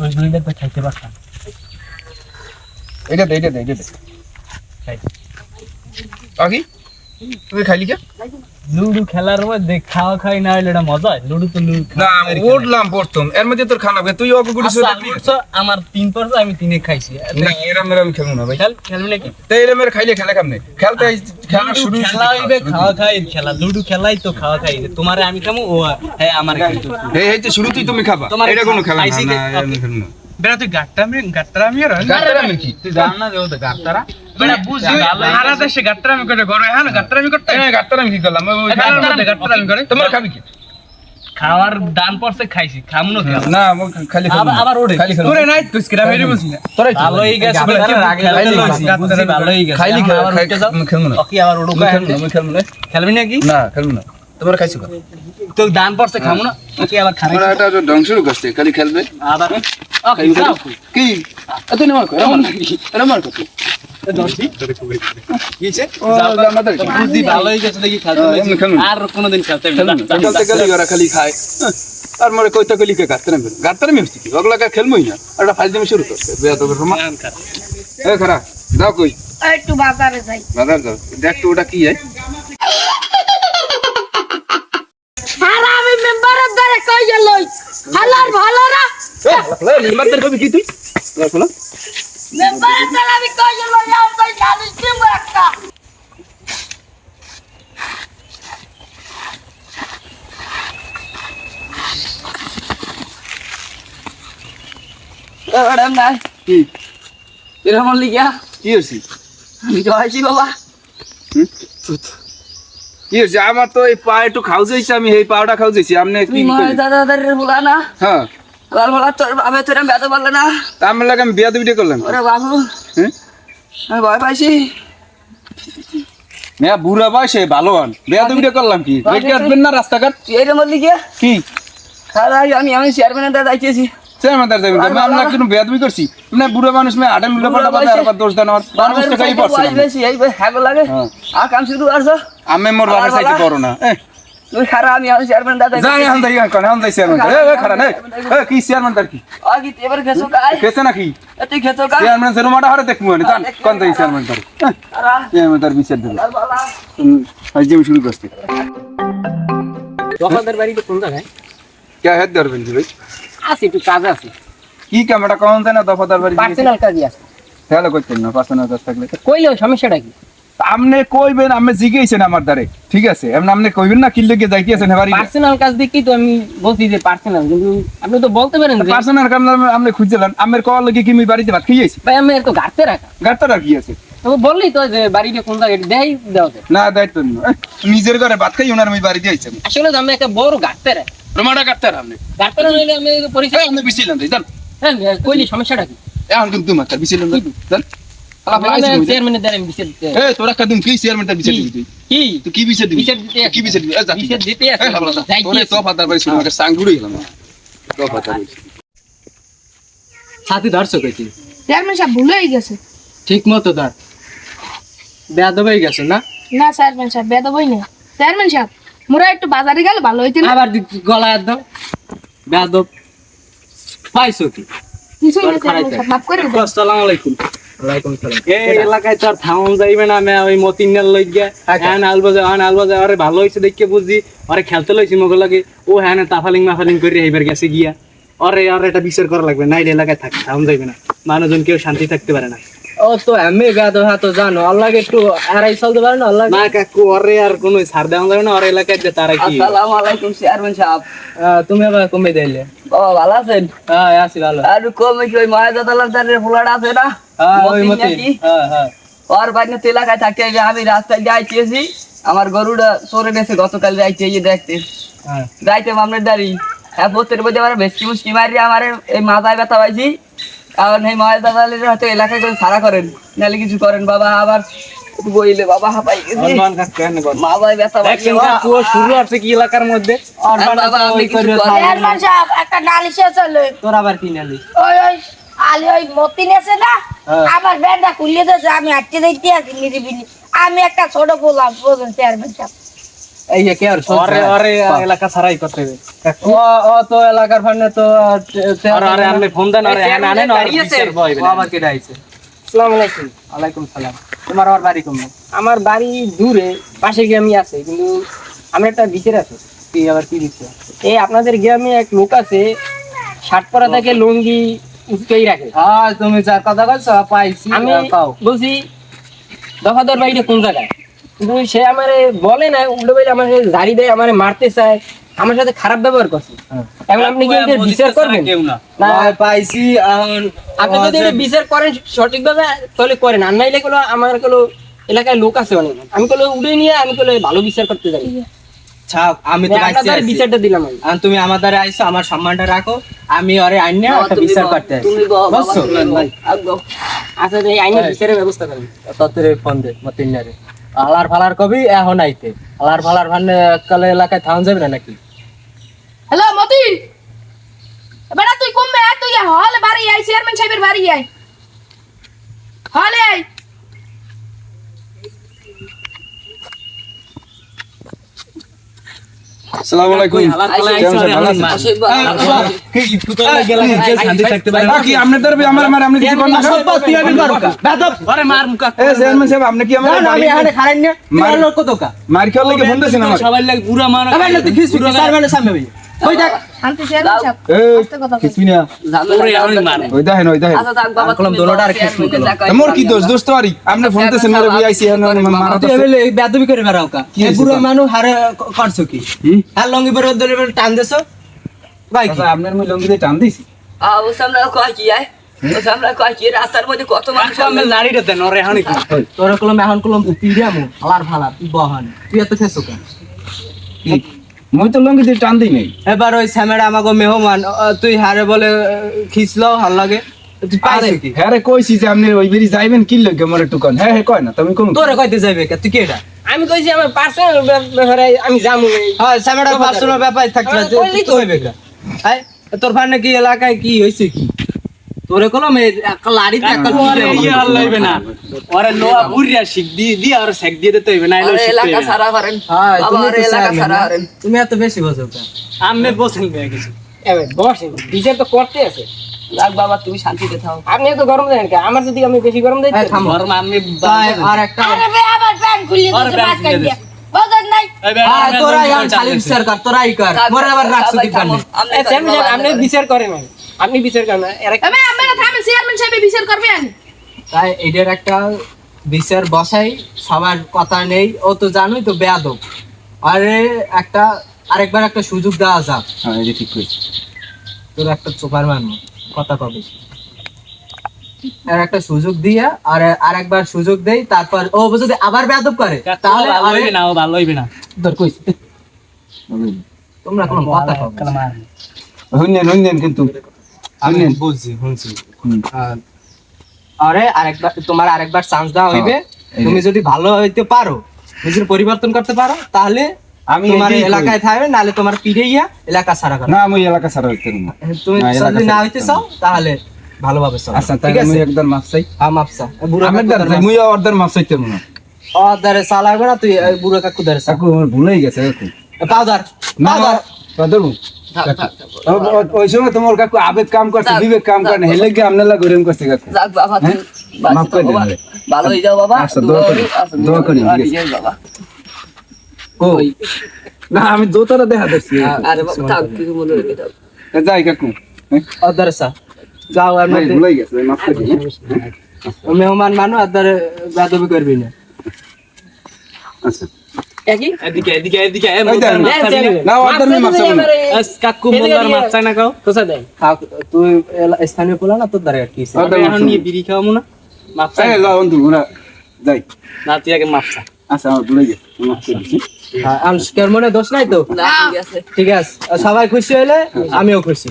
ওই গুলিটা তো খাইতে পারতাম। এটা দে এটা দে এটা দে। আকি তুই খাইলি কে? লুডু খেলার মধ্যে খাওয়া খাই না হলে এটা মজা হয়। লুডু তো লুডু না উঠলাম প্রথম। এর মধ্যে তোর খানা তুই অগু গুড়ি আচ্ছা, আমার তিন পর্স আমি তিনে খাইছি। না এরম এরম খেলব না ভাই। খেল খেলবি নাকি? তো এরম এর খাইলে খেলা কামনে? খেলতে খেলা শুরু লুডু খেলা হইবে খাওয়া খাই খেলা। লুডু খেলাই তো খাওয়া খাই তোমারে আমি খামু ও হ্যাঁ আমার খাইতো এই এই তো শুরুতেই তুমি খাবা। তোমার এটা কোনো খেলা না তুই গাট্টামি গাট্টামি আর কি? তুই জান না যে ও তো গাট্টারা। বেটা বুঝ সারা দেশে গাট্টামি করে ঘরে হ্যাঁ। করতে? গাতারামি কি করলাম? করে। তোমার খাবি কি? খাওয়ার দান পড়ছে খাইছি। খামু না খেলা না ও খালি আবার- না। আবার ওরে। খালি খেলব তোরে নাই তুই মেরে ভালোই গেছে ভালোই গেছে। খাইলি আবার না। নাকি না খেলব না তোমার খাইছো তো দান পড়ছে খামু না? আবার তোমরা এটা তো করছে খালি খেলবে? আবার কি? এত নেমার। এমনি। আর কোনোদিন ওরা খালি খায়। আর মরে কইতা কইলি কে গাতরে মেরে গাতরে মেরছি কি? ওগুলা কা খেলমই না। এটা ফাইল দিমে শুরু করছে। বেয়া তো রমা এ খারা দাও কই। একটু বাজারে যাই। বাজার দাও দেখ তো ওটা কি হয় আর আমি মেম্বারের দ্বারা কই গেল হালার ভালো না নির্মাতার কবি কি তুই? শোনো মেম্বারের দ্বারা আমি কই গেল আর কই জানিস দিব একটা ম্যাডাম নাই কি এরকম লিখিয়া কি হইছে আমি তো আইছি বাবা কি হইছে আমার তো এই পা একটু খাও যাইছে আমি এই পাউডা খাও যাইছি আপনি কি তুই মনে কইলেন? দাদা দাদার বলা না হ্যাঁ লাল বলা তোর বাবে তোর বেদ বললে না। আমার লাগে আমি বিয়া দুইটা করলাম। ওরে বাবু। আমি ভয় পাইছি। মেয়া বুড়া বয়সে ভালো হন। বিয়া দুইটা করলাম কি? রেখে আসবেন না রাস্তাঘাট? তুই এরকম লিখিয়া কি? খারাই আমি আমি চেয়ারম্যানের দাদা যাইতেছি। চেয়ারম্যান দার যাবেন আমি আমরা কিন্তু বিয়া দুই করছি? বুড়া মানুষ মেয়ে আডাল উল্টা পাল্টা কথা আর দোষ দেন আমার। মানুষ তো খাই পড়ছে এই হ্যাগো লাগে। হ্যাঁ। আর কাম শুরু করছ? আমি মোর বাবার সাইতে বড় না। তুই খারা আমি আমি চেয়ারম্যান দাদা যাই এখন দেখি এখন এখন যাই চেয়ারম্যান এ এ, খারা নে। এ কি চেয়ারম্যান দার কি? আগে এবার খেছো কাই কেসে নাকি? তুই খেছো কাই চেয়ারম্যান সেরো মাটা হারে দেখব না জান কোন চেয়ারম্যান চেয়ারম্যান বিচার আজ আমি শুরু বাড়িতে কোন জায়গায়? কে হেড জি ভাই? একটু কাজ আছে। কি ক্যামেরা কখন যায় না দফাদার বাড়ি? পার্সোনাল কাজই আছে। তাহলে করতেন না পার্সোনাল কাজ থাকলে। কইলেও সমস্যাটা কি? আপনি কইবেন আপনি জিগেছেন আমার দ্বারে। ঠিক আছে? এমন আপনি কইবেন না কিল্লে গিয়ে যাইতেছেন এবারই। পার্সোনাল কাজ দেখি তো আমি বলছি যে পার্সোনাল কিন্তু আপনি তো বলতে পারেন যে পার্সোনাল কাম আপনি খুঁজছিলেন আমের কল লাগি কি আমি বাড়িতে ভাত খেয়েছি ভাই আমি এত ঘাটতে রাখা। গাড়তার আর কি আছে। তো বললেই তো যে বাড়িটা কোন জায়গায় দেয় দেওয়া যায়। না দায়িত্ব না। নিজের ঘরে ভাত খাই ওনার আমি বাড়িতে আইছেন আসলে আমি একটা বড় ঘাটতে রাখি। রোমাটা কাটতার আপনি ঘাটতে না হইলে আমি পরিচয় আপনি বিছিলেন তাই জান হ্যাঁ কইলি সমস্যাটা কি? এখন কিন্তু মাতার বিছিলেন জান ধরছো চেয়ারম্যান সাহেব ভুলে গেছে। ঠিক মতো ধর। বেয়া দবাই গেছো না? না চেয়ারম্যান সাহেব বেদবই না চেয়ারম্যান সাহেব মোরা একটু বাজারে গেলে ভালো হইতে আবার দি- গলায় একদম বেয়া দব পাইছো কি? কিছুই না চেয়ারম্যান সাহেব মাফ করে আসসালামু আলাইকুম। এই এলাকায় তো আর থাউন যাইবে না আমি ওই মতিনের লই গিয়া হ্যান আলবাজে হ্যান আলবাজে আরে ভালো দেখে আরে খেলতে লইছি মগ লাগে। ও হ্যান তাফালিং মাফালিং করে এইবার গেছে গিয়া। আরে আর এটা বিচার করা লাগবে। এলাকায় থাক থাউন যাইবে না। মানুষজন কেউ শান্তি থাকতে পারে না। ও তো আমি গাদ হ্যাঁ তো জানো আল্লাহ একটু আড়াই চলতে পারে না আল্লাহ না কাকু ওরে আর কোনো ছাড় দেওয়া যাবে না ওর এলাকায় যে তারা কি? আসসালামু আলাইকুম চেয়ারম্যান সাহেব। তুমি আবার কমে দিলে। বাবা ভালো আছেন? হ্যাঁ আছি ভালো। আর কমে কি ওই মায়ের দাদালার দাঁড়িয়ে ফুলাটা আছে না? হ্যাঁ ওই মতি হ্যাঁ হ্যাঁ। ওর বাইরে তো এলাকায় থাকতে আমি রাস্তায় যাইতেছি আমার গরুটা চড়ে গেছে গতকাল যাইতে এই যে দেখতে। যাইতে মামনের দাঁড়ি। হ্যাঁ পোস্টের মধ্যে আমার ভেসকি মুসকি মারি আমার এই মাথায় ব্যথা পাইছি। কারণ এই মায়ের দাদালের হয়তো এলাকায় করে সারা করেন নাহলে কিছু করেন। বাবা আবার বইলে বাবা হাঁপাই গেছি। অনবান কাকু কেন কর মাথায় ব্যথা পাইছি দেখছেন কাকু ও শুরু আছে কি এলাকার মধ্যে? বাবা আপনি কিছু করেন একটা নালিশ চলে। তোর আবার কি নালি? ওই ওই খালি ওই মতিন আছে না? আমার ব্যাগটা খুলিয়ে দিয়েছে আমি দেখতে আছি নিরিবিলি আমি একটা ছোট বললাম বলবেন চেয়ারম্যান সাহেব। এই যে আর আরে আরে এলাকা ছাড়াই করতে ও ও তো এলাকার ফান্ডে তো আরে আরে আপনি ফোন দেন আরে হ্যাঁ আর ও আবার কে ডাইছে আসসালামু আলাইকুম। ওয়ালাইকুম সালাম। তোমার আমার বাড়ি কম আমার বাড়ি দূরে পাশে গ্রামে আছে কিন্তু আমার একটা বিচার আছে। কি আবার কি দিচ্ছে এই আপনাদের গ্রামে এক লোক আছে শার্ট পরা থেকে লুঙ্গি উঠতেই রাখে। হ্যাঁ তুমি যার কথা বলছো পাইছি আমি পাও। বলছি দফাদর বাড়িটা কোন জায়গায়? কিন্তু সে আমারে বলে না উল্টো বলে আমার ঝাড়ি দেয় আমারে মারতে চায় আমার সাথে খারাপ ব্যবহার করছে। এখন আপনি কি বিচার করবেন? না। পাইছি এখন আপনি যদি এটা বিচার করেন সঠিকভাবে তাহলে করেন। আর নাইলে কোনো আমার কোনো এলাকায় লোক আছে অনেক। আমি কোনো উড়ে নিয়ে আমি কোনো ভালো বিচার করতে জানি ছাপ আমি তো বিচারটা দিলাম আমি। আর তুমি আমার দ্বারা আইছো আমার সম্মানটা রাখো। আমি ওরে আইনে একটা বিচার করতে আসি তুমি বুঝছ? আচ্ছা এই আইনের বিচারের ব্যবস্থা করেন। ততরে ফোন দে মতিনারে আলার ফালার কবি, এখন আইতে। আলার ফালার ভান্নে কালে এলাকায় থাউন যাবে না নাকি? হ্যালো, মতিন! বেটা তুই কমবে, তুই হল বাড়ি আই চেয়ারম্যান সাহেবের বাড়ি আই হলে আয়। আসসালামু আলাইকুম কেমন আছেন? ভালো আছেন? শান্তি থাকতে পারে আ, কি আপনার দ্বারা আমার আমার আপনি কিছু করেন না আরে মার মুকা এ চেয়ারম্যান সাহেব আপনি কি আমার আমি এখানে খারাই না মার- লোক কত কা মার খাওয়ার লাগে ফোন দিয়েছেন আমার সবাই লাগে পুরা মার আবার তুই স্যার মানে সামনে ভাই ওই দেখ। শান্তি চেয়ারম্যান সাহেব এই আস্তে কথা বল। কিছুই না। ওরে এখন মারে ওই দেখেন ওই দেখেন কলম দোনোটা আর খিস নিকলো মোর কি দোষ দোষ তো আরি আপনি ফোন দিয়েছেন মেরে বই আইছি এখন মারা তুই এবেলে বেদবি করে বেরাও কা কি এই হয়েছে বুড়ো তা? হারে করছ কি? আর লঙ্গি পরে টান দেছো? ভাই কি? আচ্ছা, আপনার মই লঙ্গি দিয়ে টান দিছি। রাস্তার মধ্যে কত আমি লাড়িটা দেন ওরে এখন কি তোর কলম এখন কলম পিড়ামু আলার ফালা তুই বহান তুই এত খেছো কেন? কি? মই তো লঙ্গি দিয়ে টান দিই নাই। এবার ওই স্যামেরা আমাকে মেহমান তুই হারে বলে খিসলো ভালো লাগে। হ্যাঁ রে কইছি যে আপনি ওই বেরি যাইবেন কি লগে মরে টুকন। হ্যাঁ হ্যাঁ কয় না তুমি কোন তোরে কইতে যাইবে কে? তুই কেডা আমি কইছি আমার পার্সোনাল ব্যাপারে আমি না। হ্যাঁ স্যামেরা পার্সোনাল ব্যাপার থাকছে আমার তো হইবে কা? এই তোর ফানে কি এলাকায় কি হইছে কি? তোরে কলম লাড়ি ইয়ে হল লইবে না। ওরে লোয়া বুড়িয়া শিখ দি দি আর সেক দিয়ে দিতে হইবে না এলো শিখতে হইবে হ্যাঁ তুমি তো এত বেশি আমি বসেন পেয়ে গেছি এবার বসেন বিচার তো করতে আছে। আপনি এত গরম দেন কে? আমার যদি আমি বেশি গরম দিই আমি আর একটা আবার প্যান্ট নাই? তোরা বিচার কর তোরাই কর। মোরে আবার রাখছো কি কানে চেয়ারম্যান সাহেব, আপনি বিচার করেন আপনি বিচার করেন না। এরা আমি আমরা থামেন চেয়ারম্যান সাহেব বিচার করবেন। তাই এটার একটা বিচার বসাই সবার কথা নেই ও তো জানোই তো বেয়াদব। আরে একটা আরেকবার একটা সুযোগ দেওয়া যাক। হ্যাঁ এই যে ঠিক কইছি তোর একটা সুপার মানবো কথা কবে। আর একটা সুযোগ দিয়ে আর আরেকবার সুযোগ দেই তারপর ও যদি আবার বেয়াদব করে তাহলে হইবে না ও ভালো হইবে না। তোর কইছি তোমরা কোনো কথা কবে। হইনেন কিন্তু। আমি বুঝছি শুনছি। আরে আরেকবার তোমার আরেকবার চান্স দেওয়া হইবে। তুমি যদি ভালো হইতে পারো নিজের পরিবর্তন করতে পারো তাহলে আমি তোমার এলাকায় থাকবে নাহলে তোমার পিড়ে গিয়া এলাকা সারা না আমি এলাকা ছাড়া হইতে না। তুমি যদি না হইতে চাও তাহলে ভালোভাবে চলো। আচ্ছা তাই আমি একদম মাপ চাই। হ্যাঁ মুই অর্ডার মাপ চাইতে মনে দারে চালাবে না তুই বুড়ো কাকু দারে কাকু ভুলেই গেছে কাকু। না পাউদার। ধরবো ওই সময় তোমার কাকু আবেগ কাম করছে বিবেক কাম করে না হেলে গিয়ে আপনারা গরম করছে কাকু। হ্যাঁ? মাফ করে দেন ভালো হয়ে যাও বাবা। আচ্ছা দোয়া করি দোয়া করি বাবা ও না আমি দোতারা দেখা দিচ্ছি আরে বাবা থাক কিছু মনে রেখে দাও। যাই কাকু হ্যাঁ? যাও আর মধ্যে ভুলেই গেছে মাফ করে দিন হ্যাঁ? মেহমান মানু আর দারে বেদবি করবি না। আচ্ছা। তুই স্থানীয় পোলা না তোর দ্বারা কি বিড়ি খাওয়াবো না। বন্ধু যাই। না তুই আগে আচ্ছা ভুলে হ্যাঁ মনে দোষ নাই তো? ঠিক আছে। সবাই খুশি হইলে আমিও খুশি।